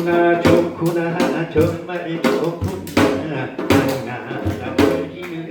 좋구나 좋구나 정말 좋구나. 하나 보지는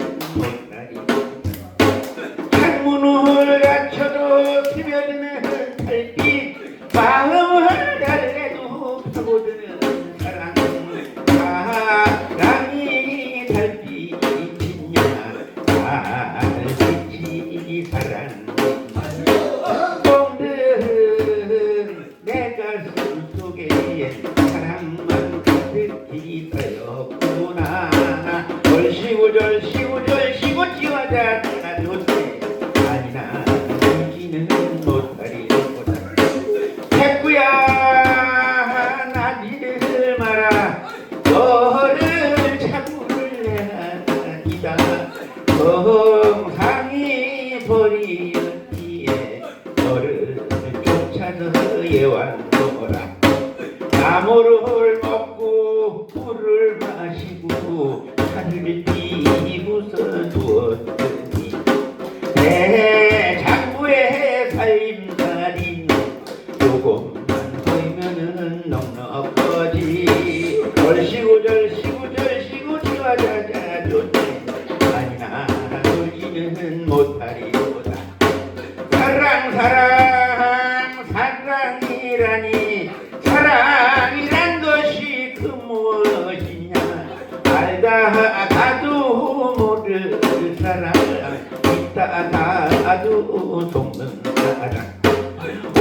쫓아서 예완도라. 나무를 먹고 물을 마시고 하늘을 띄고서 누웠더니 대장부의 살림살이 조금만 보이면은 넉넉하지. 절시고 절시고 절시고 지화자자 좋네. 아니나 놀지는 못하리 있다 가도 속는 사랑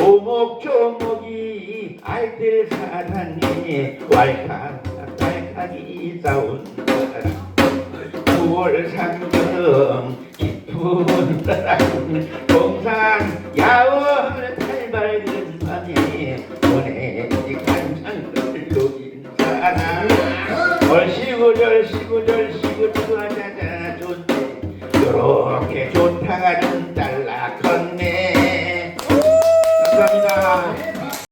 오목조목이 알뜰 사랑에 왈칵 왈칵이 싸운 사랑 9월 상경 깊은 사랑 동산 야월 탈밝은 밤에 보내지 간장을 녹인 사랑 얼씨구 절씨구 절씨구